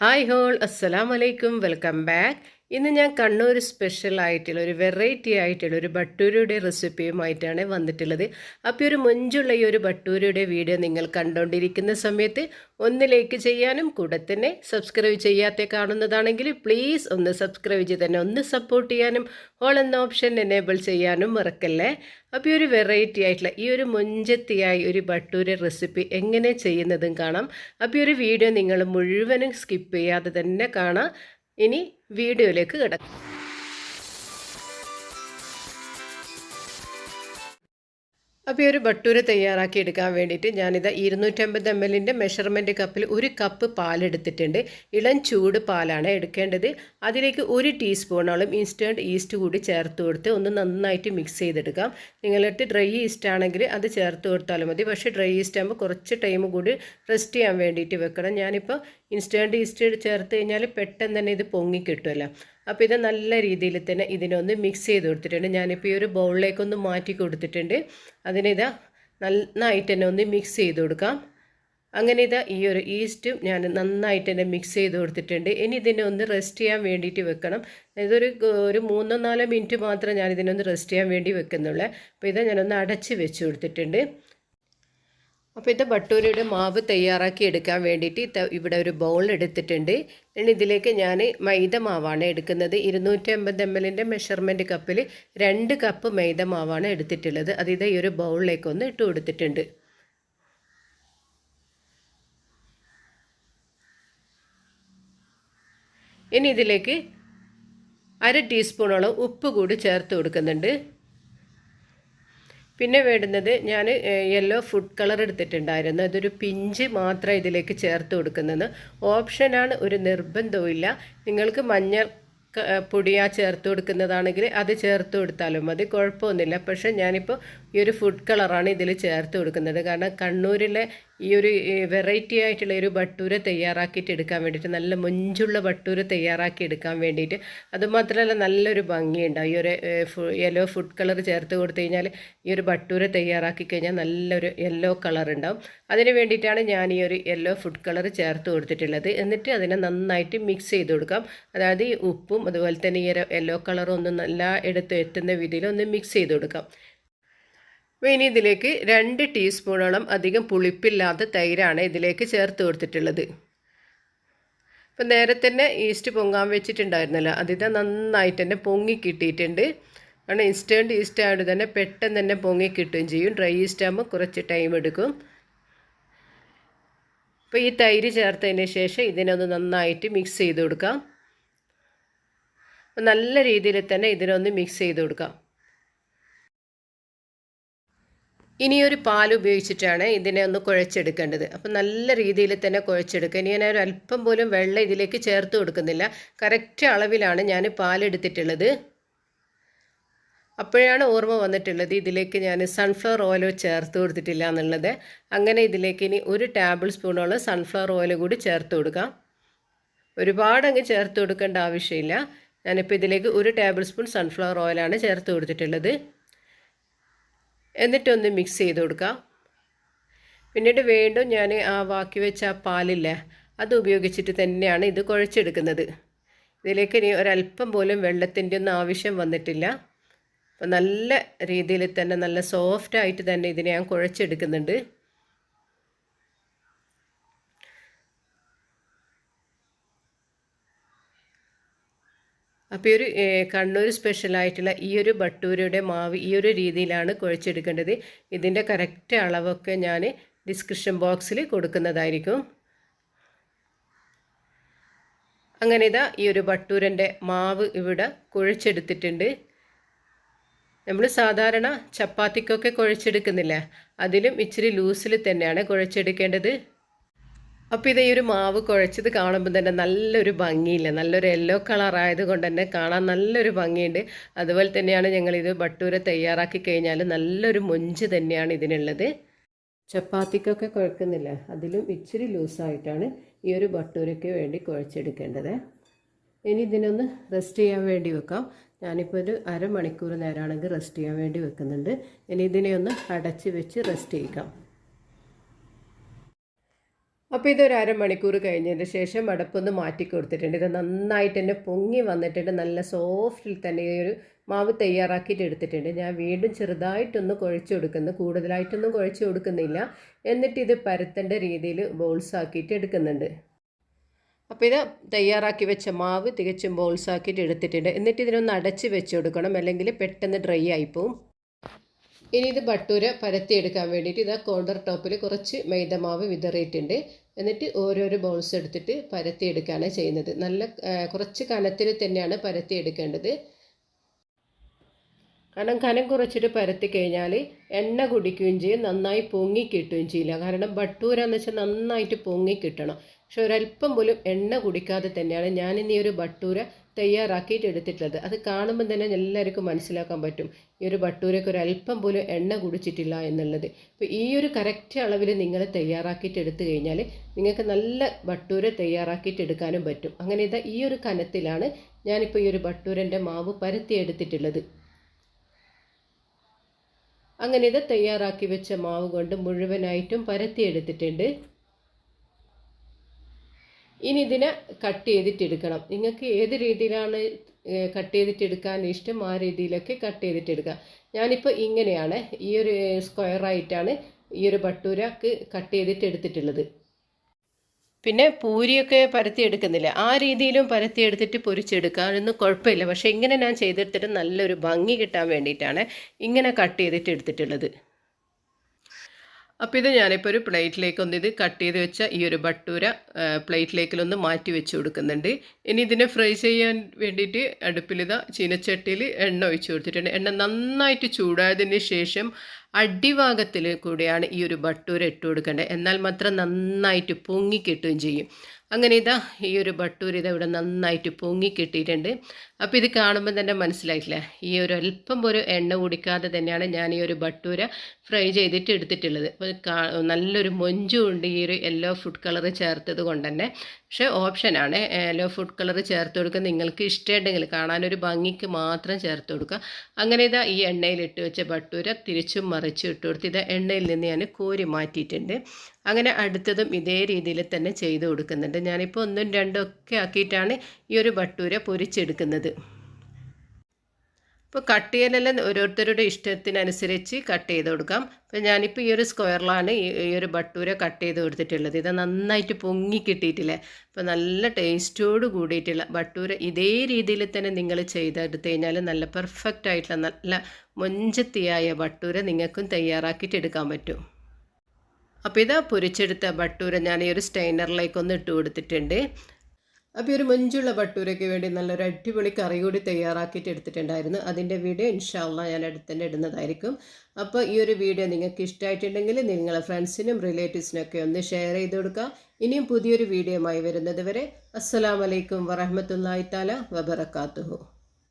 Hi whole അസ്സലാം വലൈക്കും welcome back ഇന്ന് ഞാൻ കണ്ണൂർ സ്പെഷ്യൽ ആയിട്ടുള്ള ഒരു വെറൈറ്റി ആയിട്ടുള്ള ഒരു ബട്ടൂരിയുടെ റെസിപ്പിയുമായിട്ടാണ് വന്നിട്ടുള്ളത്. അപ്പോൾ ഒരു മുഞ്ചുള്ള ഈ ഒരു ബട്ടൂരിയുടെ വീഡിയോ നിങ്ങൾ കണ്ടുകൊണ്ടിരിക്കുന്ന സമയത്ത് ഒന്ന് ലൈക്ക് ചെയ്യാനും കൂടെ തന്നെ സബ്സ്ക്രൈബ് ചെയ്യാത്ത കാണുന്നതാണെങ്കിൽ പ്ലീസ് ഒന്ന് സബ്സ്ക്രൈബ് ചെയ്ത് തന്നെ ഒന്ന് സപ്പോർട്ട് ചെയ്യാനും ഓൾ എന്ന ഓപ്ഷൻ എനേബിൾ ചെയ്യാനും മറക്കല്ലേ? അപ്പോൾ ഒരു വെറൈറ്റി ആയിട്ടുള്ള ഈ ഒരു മുഞ്ചത്തിയായി ഒരു ബട്ടൂര റെസിപ്പി എങ്ങനെ ചെയ്യുന്നതും കാണാം. അപ്പോൾ ഈ ഒരു വീഡിയോ നിങ്ങൾ മുഴുവനും സ്കിപ്പ് ചെയ്യാതെ തന്നെ കാണാം. ഇനി വീഡിയോയിലേക്ക് കിടക്കാം. അപ്പോൾ ഈ ഒരു ബട്ടൂര തയ്യാറാക്കി എടുക്കാൻ വേണ്ടിയിട്ട് ഞാനിത് ഇരുന്നൂറ്റമ്പത് എം എല്ലിന്റെ മെഷർമെന്റ് കപ്പിൽ ഒരു കപ്പ് പാലെടുത്തിട്ടുണ്ട്. ഇളം ചൂട് പാലാണ് എടുക്കേണ്ടത്. അതിലേക്ക് ഒരു ടീസ്പൂണോളം ഇൻസ്റ്റന്റ് ഈസ്റ്റ് കൂടി ചേർത്ത് കൊടുത്ത് ഒന്ന് നന്നായിട്ട് മിക്സ് ചെയ്തെടുക്കാം. നിങ്ങളിട്ട് ഡ്രൈ ഈസ്റ്റ് ആണെങ്കിൽ അത് ചേർത്ത് കൊടുത്താലും മതി. പക്ഷേ ഡ്രൈ ഈസ്റ്റ് ആകുമ്പോൾ കുറച്ച് ടൈം കൂടി റെസ്റ്റ് ചെയ്യാൻ വേണ്ടിയിട്ട് വെക്കണം. ഞാനിപ്പോൾ ഇൻസ്റ്റന്റ് ഈസ്റ്റ് ചേർത്ത് കഴിഞ്ഞാൽ പെട്ടെന്ന് തന്നെ ഇത് പൊങ്ങി കിട്ടുമല്ലോ അപ്പോൾ ഇത് നല്ല രീതിയിൽ തന്നെ ഇതിനൊന്ന് മിക്സ് ചെയ്ത് കൊടുത്തിട്ടുണ്ട്. ഞാനിപ്പോൾ ഈ ഒരു ബൗളിലേക്കൊന്ന് മാറ്റി കൊടുത്തിട്ടുണ്ട്. അതിനിതാ നന്നായിട്ട് തന്നെ ഒന്ന് മിക്സ് ചെയ്ത് കൊടുക്കാം. അങ്ങനെ ഇതാ ഈ ഒരു ഈസ്റ്റും ഞാൻ നന്നായിട്ട് തന്നെ മിക്സ് ചെയ്ത് കൊടുത്തിട്ടുണ്ട്. ഇനി ഇതിനെ ഒന്ന് റെസ്റ്റ് ചെയ്യാൻ വേണ്ടിയിട്ട് വെക്കണം. ഇതൊരു ഒരു മൂന്നോ നാലോ മിനിറ്റ് മാത്രമേ ഞാൻ ഇതിനൊന്ന് റെസ്റ്റ് ചെയ്യാൻ വേണ്ടി വെക്കുന്നുള്ളൂ. അപ്പോൾ ഇതാ ഞാനൊന്ന് അടച്ച് വെച്ച് കൊടുത്തിട്ടുണ്ട്. അപ്പോൾ ഇത് ഭട്ടൂരിയുടെ മാവ് തയ്യാറാക്കി എടുക്കാൻ വേണ്ടിയിട്ട് ഇവിടെ ഒരു ബൗൾ എടുത്തിട്ടുണ്ട്. ഇതിലേക്ക് ഞാൻ മൈദ മാവാണ് എടുക്കുന്നത്. ഇരുന്നൂറ്റി അമ്പത് എം എല്ലിന്റെ മെഷർമെന്റ് കപ്പിൽ രണ്ട് കപ്പ് മൈദ മാവാണ് എടുത്തിട്ടുള്ളത്. അത് ഇത് ഈ ഒരു ബൗളിലേക്ക് ഒന്ന് ഇട്ട് കൊടുത്തിട്ടുണ്ട്. ഇനി ഇതിലേക്ക് അര ടീസ്പൂണോളം ഉപ്പ് കൂടി ചേർത്ത് കൊടുക്കുന്നുണ്ട്. പിന്നെ വേണ്ടുന്നത് ഞാൻ യെല്ലോ ഫുഡ് കളർ എടുത്തിട്ടുണ്ടായിരുന്നു. അതൊരു പിഞ്ച് മാത്രം ഇതിലേക്ക് ചേർത്ത് കൊടുക്കുന്നത്. ഓപ്ഷനാണ് ഒരു നിർബന്ധവും നിങ്ങൾക്ക് മഞ്ഞൾ പൊടിയാ ചേർത്ത് കൊടുക്കുന്നതാണെങ്കിൽ അത് ചേർത്ത് കൊടുത്താലും മതി. കുഴപ്പമൊന്നുമില്ല. പക്ഷേ ഞാനിപ്പോൾ ഈ ഒരു ഫുഡ് കളറാണ് ഇതിൽ ചേർത്ത് കൊടുക്കുന്നത്. കാരണം കണ്ണൂരിലെ ഈ ഒരു വെറൈറ്റി ആയിട്ടുള്ള ഒരു ബട്ടൂര തയ്യാറാക്കിയിട്ട് എടുക്കാൻ വേണ്ടിയിട്ട് നല്ല മൊഞ്ചുള്ള ബട്ടൂര തയ്യാറാക്കി എടുക്കാൻ വേണ്ടിയിട്ട് അതുമാത്രമല്ല നല്ലൊരു ഭംഗിയുണ്ടാവും ഈ ഒരു യെല്ലോ ഫുഡ് കളർ ചേർത്ത് കൊടുത്തു കഴിഞ്ഞാൽ ഈ ഒരു ബട്ടൂര തയ്യാറാക്കി കഴിഞ്ഞാൽ നല്ലൊരു യെല്ലോ കളർ ഉണ്ടാവും. അതിന് വേണ്ടിയിട്ടാണ് ഞാൻ ഈ ഒരു യെല്ലോ ഫുഡ് കളർ ചേർത്ത് കൊടുത്തിട്ടുള്ളത്. എന്നിട്ട് അതിനെ നന്നായിട്ട് മിക്സ് ചെയ്ത് കൊടുക്കാം. അതായത് ഈ ഉപ്പും അതുപോലെ തന്നെ ഈ യെല്ലോ കളറും ഒന്നും നല്ല എടുത്ത് എത്തുന്ന രീതിയിൽ ഒന്ന് മിക്സ് ചെയ്ത് കൊടുക്കാം. ഇനി ഇതിലേക്ക് രണ്ട് ടീസ്പൂണോളം അധികം പുളിപ്പില്ലാത്ത തൈരാണ് ഇതിലേക്ക് ചേർത്ത് കൊടുത്തിട്ടുള്ളത്. അപ്പം നേരെ തന്നെ ഈസ്റ്റ് പൊങ്ങാൻ വെച്ചിട്ടുണ്ടായിരുന്നല്ലോ അതിത് നന്നായിട്ട് തന്നെ പൊങ്ങി കിട്ടിയിട്ടുണ്ട്. കാരണം ഇൻസ്റ്റന്റ് ഈസ്റ്റ് ആയതുകൊണ്ട് തന്നെ പെട്ടെന്ന് തന്നെ പൊങ്ങി കിട്ടുകയും ചെയ്യും. ഡ്രൈ ഈസ്റ്റ് ആകുമ്പോൾ കുറച്ച് ടൈം എടുക്കും. അപ്പോൾ ഈ തൈര് ചേർത്തതിന് ശേഷം ഇതിനൊന്ന് നന്നായിട്ട് മിക്സ് ചെയ്ത് കൊടുക്കാം. നല്ല രീതിയിൽ തന്നെ ഇതിനൊന്ന് മിക്സ് ചെയ്ത് കൊടുക്കാം. ഇനിയൊരു പാൽ ഉപയോഗിച്ചിട്ടാണ് ഇതിനെ ഒന്ന് കുഴച്ചെടുക്കേണ്ടത്. അപ്പം നല്ല രീതിയിൽ തന്നെ കുഴച്ചെടുക്കുക. ഇനി ഞാൻ അല്പം പോലും വെള്ളം ഇതിലേക്ക് ചേർത്ത് കൊടുക്കുന്നില്ല. കറക്റ്റ് അളവിലാണ് ഞാൻ പാലെടുത്തിട്ടുള്ളത്. അപ്പോഴാണ് ഓർമ്മ വന്നിട്ടുള്ളത് ഇതിലേക്ക് ഞാൻ സൺഫ്ലവർ ഓയിൽ ചേർത്ത് കൊടുത്തിട്ടില്ല എന്നുള്ളത്. അങ്ങനെ ഇതിലേക്ക് ഇനി ഒരു ടേബിൾ സ്പൂണോളം സൺഫ്ലവർ ഓയിൽ കൂടി ചേർത്ത് കൊടുക്കാം. ഒരുപാട് അങ്ങ് ചേർത്ത് കൊടുക്കേണ്ട ആവശ്യമില്ല. ഞാനിപ്പോൾ ഇതിലേക്ക് ഒരു ടേബിൾ സ്പൂൺ സൺഫ്ലവർ ഓയിലാണ് ചേർത്ത് കൊടുത്തിട്ടുള്ളത്. എന്നിട്ടൊന്ന് മിക്സ് ചെയ്ത് കൊടുക്കാം. പിന്നീട് വീണ്ടും ഞാൻ ആ ബാക്കി വെച്ച ആ പാലില്ലേ അത് ഉപയോഗിച്ചിട്ട് തന്നെയാണ് ഇത് കുഴച്ചെടുക്കുന്നത്. ഇതിലേക്ക് ഇനി ഒരല്പം പോലും വെള്ളത്തിന്റെ ഒന്നും ആവശ്യം വന്നിട്ടില്ല. അപ്പോൾ നല്ല രീതിയിൽ തന്നെ നല്ല സോഫ്റ്റായിട്ട് തന്നെ ഇതിനെ ഞാൻ കുഴച്ചെടുക്കുന്നുണ്ട്. അപ്പോൾ ഈ ഒരു കണ്ണൂർ സ്പെഷ്യലായിട്ടുള്ള ഈ ഒരു ബട്ടൂരയുടെ മാവ് ഈ ഒരു രീതിയിലാണ് കുഴച്ചെടുക്കേണ്ടത്. ഇതിന്റെ കറക്റ്റ് അളവൊക്കെ ഞാൻ ഡിസ്ക്രിപ്ഷൻ ബോക്സിൽ കൊടുക്കുന്നതായിരിക്കും. അങ്ങനെ ഇതാ ഈ ഒരു ബട്ടൂരന്റെ മാവ് ഇവിടെ കുഴച്ചെടുത്തിട്ടുണ്ട്. നമ്മൾ സാധാരണ ചപ്പാത്തിക്കൊക്കെ കുഴച്ചെടുക്കുന്നില്ല? അതിലും ഇച്ചിരി ലൂസിൽ തന്നെയാണ് കുഴച്ചെടുക്കേണ്ടത്. അപ്പോൾ ഇത് ഈ ഒരു മാവ് കുഴച്ചത് കാണുമ്പോൾ തന്നെ നല്ലൊരു ഭംഗിയില്ല? നല്ലൊരു യെല്ലോ കളർ ആയതുകൊണ്ട് തന്നെ കാണാൻ നല്ലൊരു ഭംഗിയുണ്ട്. അതുപോലെ തന്നെയാണ് ഞങ്ങളിത് ബട്ടൂര തയ്യാറാക്കി കഴിഞ്ഞാൽ നല്ലൊരു മൊഞ്ച് തന്നെയാണ് ഇതിനുള്ളത്. ചപ്പാത്തിക്കൊക്കെ കുഴക്കുന്നില്ല. അതിലും ഇച്ചിരി ലൂസായിട്ടാണ് ഈ ഒരു ബട്ടൂരയ്ക്ക് വേണ്ടി കുഴച്ചെടുക്കേണ്ടത്. ഇനി ഇതിനൊന്ന് റെസ്റ്റ് ചെയ്യാൻ വേണ്ടി വെക്കാം. ഞാനിപ്പോൾ ഒരു അരമണിക്കൂർ നേരമാണെങ്കിൽ റെസ്റ്റ് ചെയ്യാൻ വേണ്ടി വെക്കുന്നുണ്ട്. ഇനി ഇതിനെ ഒന്ന് അടച്ച് വെച്ച് റെസ്റ്റ് ചെയ്യിക്കാം. അപ്പോൾ ഇതൊരു അരമണിക്കൂർ കഴിഞ്ഞതിന് ശേഷം അടപ്പൊന്ന് മാറ്റി കൊടുത്തിട്ടുണ്ട്. ഇത് നന്നായിട്ട് തന്നെ പൊങ്ങി വന്നിട്ടുണ്ട്. നല്ല സോഫ്റ്റിൽ തന്നെ ഈ ഒരു മാവ് തയ്യാറാക്കിയിട്ട് എടുത്തിട്ടുണ്ട്. ഞാൻ വീണ്ടും ചെറുതായിട്ടൊന്ന് കുഴച്ച് കൊടുക്കുന്നു. കൂടുതലായിട്ടൊന്നും കുഴച്ച് കൊടുക്കുന്നില്ല. എന്നിട്ട് ഇത് പരത്തേണ്ട രീതിയിൽ ബോൾസ് ആക്കിയിട്ട് എടുക്കുന്നുണ്ട്. അപ്പോൾ ഇത് തയ്യാറാക്കി വെച്ച മാവ് തികച്ചും ബോൾസ് ആക്കിയിട്ട് എടുത്തിട്ടുണ്ട്. എന്നിട്ട് ഇതിനൊന്ന് അടച്ച് വെച്ച് കൊടുക്കണം. അല്ലെങ്കിൽ പെട്ടെന്ന് ഡ്രൈ ആയിപ്പോവും ഇനി ഇത് ബട്ടൂര പരത്തിയെടുക്കാൻ വേണ്ടിയിട്ട് ഇതാ കോണ്ടർ ടോപ്പിൽ കുറച്ച് മൈദമാവ് വിതറിയിട്ടുണ്ട്. എന്നിട്ട് ഓരോരോ ബൗൾസ് എടുത്തിട്ട് പരത്തിയെടുക്കുകയാണ് ചെയ്യുന്നത്. നല്ല കുറച്ച് കനത്തിൽ തന്നെയാണ് പരത്തിയെടുക്കേണ്ടത്. കാരണം കനം കുറച്ചിട്ട് പരത്തി കഴിഞ്ഞാൽ എണ്ണ കുടിക്കുകയും ചെയ്യും നന്നായി പൊങ്ങി കിട്ടുകയും ചെയ്യില്ല. കാരണം ബട്ടൂര എന്ന് വെച്ചാൽ നന്നായിട്ട് പൊങ്ങി കിട്ടണം. പക്ഷെ ഒരല്പം പോലും എണ്ണ കുടിക്കാതെ തന്നെയാണ് ഞാനിന്ന് ഒരു ബട്ടൂര തയ്യാറാക്കിയിട്ട് എടുത്തിട്ടുള്ളത് അത് കാണുമ്പോൾ തന്നെ എല്ലാവർക്കും മനസ്സിലാക്കാൻ പറ്റും. ഈ ഒരു ഭട്ടൂരയ്ക്ക് ഒരു അല്പം പോലും എണ്ണ കുടിച്ചിട്ടില്ല എന്നുള്ളത്. അപ്പോൾ ഈ ഒരു കറക്റ്റ് അളവിൽ നിങ്ങൾ തയ്യാറാക്കിയിട്ട് എടുത്തു കഴിഞ്ഞാൽ നിങ്ങൾക്ക് നല്ല ഭട്ടൂര തയ്യാറാക്കിയിട്ട് എടുക്കാനും പറ്റും. അങ്ങനെ ഇതാ ഈ ഒരു കനത്തിലാണ് ഞാനിപ്പോൾ ഈ ഒരു ഭട്ടൂരന്റെ മാവ് പരത്തി എടുത്തിട്ടുള്ളത് അങ്ങനെ ഇത് തയ്യാറാക്കി വെച്ച മാവ് കൊണ്ട് മുഴുവനായിട്ടും പരത്തി എടുത്തിട്ടുണ്ട് ഇനി ഇതിനെ കട്ട് ചെയ്തിട്ട് എടുക്കണം നിങ്ങൾക്ക് ഏത് രീതിയിലാണ് കട്ട് ചെയ്തിട്ട് എടുക്കാൻ ഇഷ്ടം? ആ രീതിയിലൊക്കെ കട്ട് ചെയ്തിട്ട് ചെയ്തിട്ടെടുക്കുക. ഞാനിപ്പോൾ ഇങ്ങനെയാണ് ഈ ഒരു സ്ക്വയറായിട്ടാണ് ഈ ഒരു ബട്ടൂരക്ക് കട്ട് ചെയ്തിട്ട് എടുത്തിട്ടുള്ളത് പിന്നെ പൂരിയൊക്കെ പരത്തി എടുക്കുന്നില്ല ആ രീതിയിലും പരത്തി എടുത്തിട്ട് പൊരിച്ചെടുക്കാനൊന്നും കുഴപ്പമില്ല. പക്ഷേ ഇങ്ങനെ ഞാൻ ചെയ്തെടുത്തിട്ട് നല്ലൊരു ഭംഗി കിട്ടാൻ വേണ്ടിയിട്ടാണ് ഇങ്ങനെ കട്ട് ചെയ്തിട്ട് എടുത്തിട്ടുള്ളത് അപ്പോൾ ഇത് ഞാനിപ്പോൾ ഒരു പ്ലേറ്റിലേക്ക് ഒന്ന് ഇത് കട്ട് ചെയ്ത് വെച്ച ഈ ഒരു ബട്ടൂര പ്ലേറ്റിലേക്കിലൊന്ന് മാറ്റി വെച്ച് കൊടുക്കുന്നുണ്ട്. ഇനി ഇതിനെ ഫ്രൈ ചെയ്യാൻ വേണ്ടിയിട്ട് അടുപ്പിലിതാ ചീനച്ചട്ടിയിൽ എണ്ണ ഒഴിച്ച് കൊടുത്തിട്ടുണ്ട്. എണ്ണ നന്നായിട്ട് ചൂടായതിന് ശേഷം അടിഭാഗത്തിൽ കൂടെയാണ് ഈ ഒരു ബട്ടൂര ഇട്ട് കൊടുക്കേണ്ടത്. എന്നാൽ മാത്രം നന്നായിട്ട് പൊങ്ങി കിട്ടുകയും ചെയ്യും. അങ്ങനെ ഇതാ ഈ ഒരു ബട്ടൂർ ഇത് ഇവിടെ നന്നായിട്ട് പൊങ്ങി കിട്ടിയിട്ടുണ്ട്. അപ്പോൾ ഇത് കാണുമ്പോൾ തന്നെ മനസ്സിലായിട്ടില്ല? ഈ ഒരു അല്പം ഒരു എണ്ണ കുടിക്കാതെ തന്നെയാണ് ഞാൻ ഈ ഒരു ബട്ടൂര ഫ്രൈ ചെയ്തിട്ട് എടുത്തിട്ടുള്ളത്. അപ്പോൾ നല്ലൊരു മൊഞ്ചും ഉണ്ട് ഈ ഒരു യെല്ലോ ഫുഡ് കളർ ചേർത്തത് കൊണ്ട് തന്നെ പക്ഷേ ഓപ്ഷനാണ് യെല്ലോ ഫുഡ് കളർ ചേർത്ത് കൊടുക്കുക. നിങ്ങൾക്ക് ഇഷ്ടമുണ്ടെങ്കിൽ കാണാനൊരു ഭംഗിക്ക് മാത്രം ചേർത്ത് കൊടുക്കുക. അങ്ങനെ ഇതാ ഈ എണ്ണയിൽ ഇട്ട് വെച്ച ബട്ടൂര തിരിച്ചും മറിച്ചും ഇട്ട് കൊടുത്ത് ഇതാ എണ്ണയിൽ നിന്ന് ഞാൻ കോരി മാറ്റിയിട്ടുണ്ട്. അങ്ങനെ അടുത്തതും ഇതേ രീതിയിൽ തന്നെ ചെയ്ത് കൊടുക്കുന്നുണ്ട്. ഞാനിപ്പോൾ ഒന്നും രണ്ടും ഒക്കെ ആക്കിയിട്ടാണ് ഈ ഒരു ബട്ടൂര പൊരിച്ചെടുക്കുന്നത്. ഇപ്പോൾ കട്ട് ചെയ്യലെല്ലാം ഓരോരുത്തരുടെ ഇഷ്ടത്തിനനുസരിച്ച് കട്ട് ചെയ്ത് കൊടുക്കാം. അപ്പോൾ ഞാനിപ്പോൾ ഈ ഒരു സ്ക്വയറിലാണ് ഈ ഒരു ബട്ടൂര കട്ട് ചെയ്ത് കൊടുത്തിട്ടുള്ളത്. ഇത് നന്നായിട്ട് പൊങ്ങി കിട്ടിയിട്ടില്ലേ? അപ്പോൾ നല്ല ടേസ്റ്റോട് കൂടിയിട്ടുള്ള ബട്ടൂര ഇതേ രീതിയിൽ തന്നെ നിങ്ങൾ ചെയ്തെടുത്ത് കഴിഞ്ഞാൽ നല്ല പെർഫെക്റ്റ് ആയിട്ടുള്ള നല്ല മൊഞ്ചത്തിയായ ബട്ടൂര നിങ്ങൾക്കും തയ്യാറാക്കിയിട്ട് എടുക്കാൻ പറ്റും. അപ്പോൾ ഇതാ പൊരിച്ചെടുത്ത ബട്ടൂര ഞാൻ ഈ ഒരു സ്റ്റൈനറിലേക്കൊന്ന് ഇട്ട് കൊടുത്തിട്ടുണ്ട്. അപ്പോൾ ഒരു മഞ്ചുള്ള ഭട്ടൂരയ്ക്ക് വേണ്ടി നല്ലൊരു അടിപൊളി കറി കൂടി തയ്യാറാക്കിയിട്ട് എടുത്തിട്ടുണ്ടായിരുന്നു. അതിന്റെ വീഡിയോ ഇൻഷാല്ല ഞാൻ അടുത്തന്നെ ഇടുന്നതായിരിക്കും. അപ്പോൾ ഈ ഒരു വീഡിയോ നിങ്ങൾക്ക് ഇഷ്ടമായിട്ടുണ്ടെങ്കിൽ നിങ്ങളെ ഫ്രണ്ട്സിനും റിലേറ്റീവ്സിനൊക്കെ ഒന്ന് ഷെയർ ചെയ്ത് കൊടുക്കുക. ഇനിയും പുതിയൊരു വീഡിയോയുമായി വരുന്നത് വരെ അസ്സലാമലൈക്കും വറഹമത്തല്ലാ താല വബർക്കാത്തുഹു